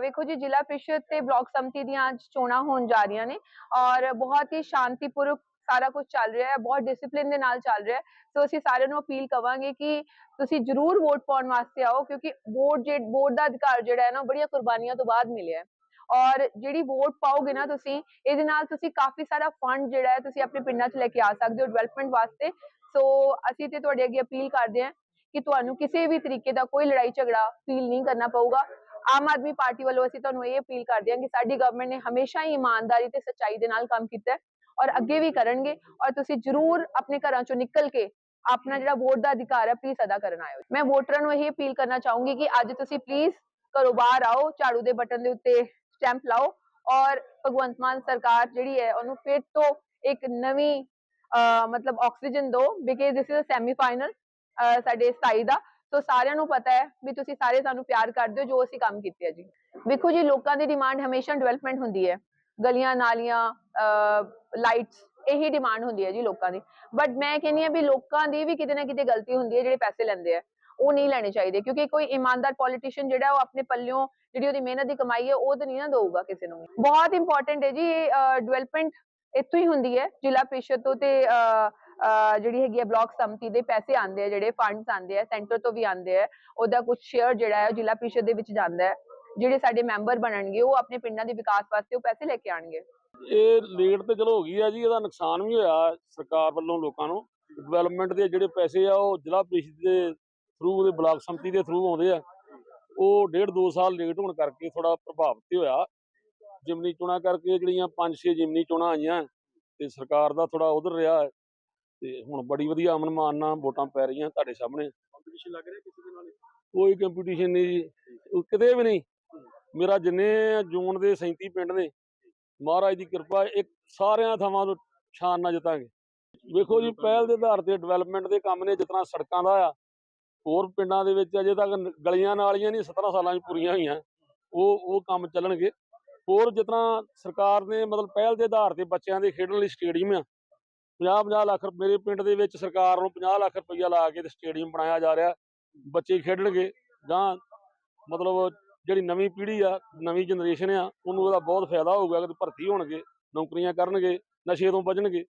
ਵੇਖੋ ਜੀ, ਜ਼ਿਲ੍ਹਾ ਪ੍ਰੀਸ਼ਦ ਤੇ ਬਲਾਕ ਸੰਮਤੀ ਦੀਆਂ ਅੱਜ ਚੋਣਾਂ ਹੋਣ ਜਾ ਰਹੀਆਂ ਨੇ ਔਰ ਬਹੁਤ ਹੀ ਸ਼ਾਂਤੀਪੂਰਵਕ ਸਾਰਾ ਕੁਝ ਚੱਲ ਰਿਹਾ ਹੈ, ਬਹੁਤ ਡਿਸਪਲਿਨ ਦੇ ਨਾਲ ਚੱਲ ਰਿਹਾ ਹੈ। ਸੋ ਅਸੀਂ ਸਾਰਿਆਂ ਨੂੰ ਅਪੀਲ ਕਵਾਂਗੇ ਕਿ ਤੁਸੀਂ ਜਰੂਰ ਵੋਟ ਪਾਉਣ ਵਾਸਤੇ ਆਓ, ਕਿਉਂਕਿ ਵੋਟ ਜੇ, ਵੋਟ ਦਾ ਅਧਿਕਾਰ ਜਿਹੜਾ ਹੈ ਨਾ ਬੜੀਆਂ ਕੁਰਬਾਨੀਆਂ ਤੋਂ ਬਾਅਦ ਮਿਲਿਆ ਹੈ। ਔਰ ਜਿਹੜੀ ਵੋਟ ਪਾਓਗੇ ਨਾ ਤੁਸੀਂ, ਇਹਦੇ ਨਾਲ ਤੁਸੀਂ ਕਾਫੀ ਸਾਰਾ ਫੰਡ ਜਿਹੜਾ ਹੈ, ਤੁਸੀਂ ਆਪਣੇ ਪਿੰਡਾਂ 'ਚ ਲੈ ਕੇ ਆ ਸਕਦੇ ਹੋ ਡਿਵੈਲਪਮੈਂਟ ਵਾਸਤੇ। ਸੋ ਅਸੀਂ ਤੇ ਤੁਹਾਡੇ ਅੱਗੇ ਅਪੀਲ ਕਰਦੇ ਹਾਂ ਕਿ ਤੁਹਾਨੂੰ ਕਿਸੇ ਵੀ ਤਰੀਕੇ ਦਾ ਕੋਈ ਲੜਾਈ ਝਗੜਾ ਫੀਲ ਨਹੀਂ ਕਰਨਾ ਪਊਗਾ। ਆਮ ਆਦਮੀ ਪਾਰਟੀ ਵੱਲੋਂ ਅਸੀਂ ਤੁਹਾਨੂੰ ਇਹ ਅਪੀਲ ਕਰਦੇ ਹਾਂ ਕਿ ਸਾਡੀ ਗਵਰਨਮੈਂਟ ਨੇ ਹਮੇਸ਼ਾ ਹੀ ਇਮਾਨਦਾਰੀ ਤੇ ਸੱਚਾਈ ਦੇ ਨਾਲ ਕੰਮ ਕੀਤਾ ਹੈ ਔਰ ਅੱਗੇ ਵੀ ਕਰਨਗੇ ਔਰ ਤੁਸੀਂ ਜਰੂਰ ਆਪਣੇ ਘਰਾਂ ਚੋਂ ਨਿਕਲ ਕੇ ਆਪਣਾ ਜਿਹੜਾ ਵੋਟ ਦਾ ਅਧਿਕਾਰ ਹੈ ਪਲੀਜ਼ ਅਦਾ ਕਰਨ ਆਇਓ। ਮੈਂ ਵੋਟਰਾਂ ਨੂੰ ਇਹ ਅਪੀਲ ਕਰਨਾ ਚਾਹੂੰਗੀ ਕਿ ਅੱਜ ਤੁਸੀਂ ਪਲੀਜ਼ ਘਰੋਂ ਬਾਹਰ ਆਓ, ਝਾੜੂ ਦੇ ਬਟਨ ਦੇ ਉੱਤੇ ਸਟੈਂਪ ਲਾਓ ਔਰ ਭਗਵੰਤ ਮਾਨ ਸਰਕਾਰ ਜਿਹੜੀ ਹੈ, ਉਹਨੂੰ ਫਿਰ ਤੋਂ ਇੱਕ ਨਵੀਂ ਮਤਲਬ ਆਕਸੀਜਨ ਦਿਓ because this is a semi final ਸਾਡੇ 27 ਦਾ। ਸੋ ਸਾਰਿਆਂ ਨੂੰ ਪਤਾ ਹੈ ਵੀ ਤੁਸੀਂ ਸਾਰੇ ਸਾਨੂੰ ਪਿਆਰ ਕਰਦੇ ਹੋ ਜੋ ਅਸੀਂ ਕੰਮ ਕੀਤੇ ਆ ਜੀ। ਵੇਖੋ ਜੀ, ਲੋਕਾਂ ਦੀ ਡਿਮਾਂਡ ਹਮੇਸ਼ਾ ਡਿਵੈਲਪਮੈਂਟ ਹੁੰਦੀ ਹੈ। ਗਲੀਆਂ, ਨਾਲੀਆਂ ਲਾਈਟਸ ਇਹੀ ਡਿਮਾਂਡ ਹੁੰਦੀ ਹੈ ਜੀ ਲੋਕਾਂ ਦੀ। ਬਟ ਮੈਂ ਕਹਿੰਨੀ ਆ ਵੀ ਲੋਕਾਂ ਦੀ ਵੀ ਕਿਤੇ ਨਾ ਕਿਤੇ ਗਲਤੀ ਹੁੰਦੀ ਹੈ, ਜਿਹੜੇ ਪੈਸੇ ਲੈਂਦੇ ਆ। ਉਹ ਨਹੀਂ ਲੈਣੇ ਚਾਹੀਦੇ, ਕਿਉਂਕਿ ਕੋਈ ਇਮਾਨਦਾਰ ਪੋਲੀਟੀਸ਼ੀਅਨ ਜਿਹੜਾ ਉਹ ਆਪਣੇ ਪੱਲਿਓਂ ਜਿਹੜੀ ਉਹਦੀ ਮਿਹਨਤ ਦੀ ਕਮਾਈ ਹੈ, ਉਹ ਤਾਂ ਨਹੀਂ ਨਾ ਦਊਗਾ ਕਿਸੇ ਨੂੰ ਵੀ। ਬਹੁਤ ਇੰਪੋਰਟੈਂਟ ਹੈ ਜੀ ਡਿਵੈਲਪਮੈਂਟ ਇੱਥੋਂ ਹੀ ਹੁੰਦੀ ਹੈ। ਜ਼ਿਲ੍ਹਾ ਪ੍ਰੀਸ਼ਦ ਤੋਂ ਤੇ ਜਿਹੜੀ ਹੈਗੀ ਹੈ ਬਲਾਕ ਸੰਮਤੀ ਦੇ ਪੈਸੇ ਆਉਂਦੇ ਆ, ਜਿਹੜੇ ਫੰਡਸ ਆਉਂਦੇ ਆ ਸੈਂਟਰ ਤੋਂ ਵੀ ਆਉਂਦੇ ਆ, ਉਹਦਾ ਕੁਝ ਸ਼ੇਅਰ ਜਿਹੜਾ ਹੈ ਜ਼ਿਲ੍ਹਾ ਪ੍ਰੀਸ਼ਦ ਦੇ ਵਿੱਚ ਜਾਂਦਾ ਹੈ। ਜਿਹੜੇ ਸਾਡੇ ਮੈਂਬਰ ਬਣਨਗੇ, ਉਹ ਆਪਣੇ ਪਿੰਡਾਂ ਦੇ ਵਿਕਾਸ ਵਾਸਤੇ ਉਹ ਪੈਸੇ ਲੈ ਕੇ ਆਣਗੇ ਇਹ ਲੇਟ ਤੇ ਚਲੋ ਹੋ ਗਈ ਆ ਜੀ, ਇਹਦਾ ਨੁਕਸਾਨ ਵੀ ਹੋਇਆ ਸਰਕਾਰ ਵੱਲੋਂ ਲੋਕਾਂ ਨੂੰ। ਡਿਵੈਲਪਮੈਂਟ ਦੇ ਜਿਹੜੇ ਪੈਸੇ ਆ, ਉਹ ਜ਼ਿਲ੍ਹਾ ਪ੍ਰੀਸ਼ਦ ਦੇ ਥਰੂ ਦੇ ਬਲਾਕ ਸੰਮਤੀ ਦੇ ਥਰੂ ਆਉਂਦੇ ਆ। ਉਹ ਡੇਢ ਦੋ ਸਾਲ ਲੇਟ ਹੋਣ ਕਰਕੇ ਥੋੜਾ ਪ੍ਰਭਾਵਿਤ ਹੋਇਆ। ਜਿਮਨੀ ਚੋਣਾਂ ਕਰਕੇ ਜਿਹੜੀਆਂ 5-6 ਜਿਮਨੀ ਚੋਣਾਂ ਆਈਆਂ, ਤੇ ਸਰਕਾਰ ਦਾ ਥੋੜਾ ਉਧਰ ਰਿਹਾ ਤੇ ਹੁਣ ਬੜੀ ਵਧੀਆ ਅਮਨ ਮਾਨ ਨਾਲ ਵੋਟਾਂ ਪੈ ਰਹੀਆਂ ਤੁਹਾਡੇ ਸਾਹਮਣੇ। ਕੰਪੀਟੀਸ਼ਨ ਲੱਗ ਰਿਹਾ ਕਿਸੇ ਦੇ ਨਾਲ? ਕੋਈ ਕੰਪੀਟੀਸ਼ਨ ਨਹੀਂ ਜੀ। ਕਿਤੇ ਵੀ ਨਹੀਂ। ਮੇਰਾ ਜਿੰਨੇ ਜੂਨ ਦੇ 37 ਪਿੰਡ ਨੇ ਮਹਾਰਾਜ ਦੀ ਕਿਰਪਾ ਇੱਕ ਸਾਰਿਆਂ ਥਾਵਾਂ ਤੋਂ ਸ਼ਾਨ ਨਾਲ ਜਿੱਤਾਂਗੇ। ਵੇਖੋ ਜੀ ਪਹਿਲ ਦੇ ਆਧਾਰ ਤੇ ਡਿਵੈਲਪਮੈਂਟ ਦੇ ਕੰਮ ਨੇ ਜਿਤਨਾ ਸੜਕਾਂ ਦਾ ਆ ਹੋਰ ਪਿੰਡਾਂ ਦੇ ਵਿੱਚ ਅਜੇ ਤੱਕ ਗਲੀਆਂ ਨਾਲੀਆਂ ਨਹੀਂ 17 ਸਾਲਾਂ 'ਚ ਪੂਰੀਆਂ ਹੋਈਆਂ। ਉਹ ਉਹ ਕੰਮ ਚੱਲਣਗੇ। ਹੋਰ ਜਿਤਨਾ ਸਰਕਾਰ ਨੇ ਮਤਲਬ ਪਹਿਲ ਦੇ ਆਧਾਰ ਤੇ ਬੱਚਿਆਂ ਦੇ ਖੇਡਣ ਲਈ ਸਟੇਡੀਅਮ ਆ 50-50 ਲੱਖ ਮੇਰੇ ਪਿੰਡ ਦੇ ਵਿੱਚ ਸਰਕਾਰ ਨੂੰ 50 ਲੱਖ ਰੁਪਈਆ ਲਾ ਕੇ ਤੇ ਸਟੇਡੀਅਮ ਬਣਾਇਆ ਜਾ ਰਿਹਾ। ਬੱਚੇ ਖੇਡਣਗੇ, ਜਾਂ ਮਤਲਬ ਜਿਹੜੀ ਨਵੀਂ ਪੀੜ੍ਹੀ ਆ, ਨਵੀਂ ਜਨਰੇਸ਼ਨ ਆ, ਉਹਨੂੰ ਉਹਦਾ ਬਹੁਤ ਫਾਇਦਾ ਹੋਊਗਾ ਕਿ ਭਰਤੀ ਹੋਣਗੇ, ਨੌਕਰੀਆਂ ਕਰਨਗੇ, ਨਸ਼ੇ ਤੋਂ ਬਚਣਗੇ।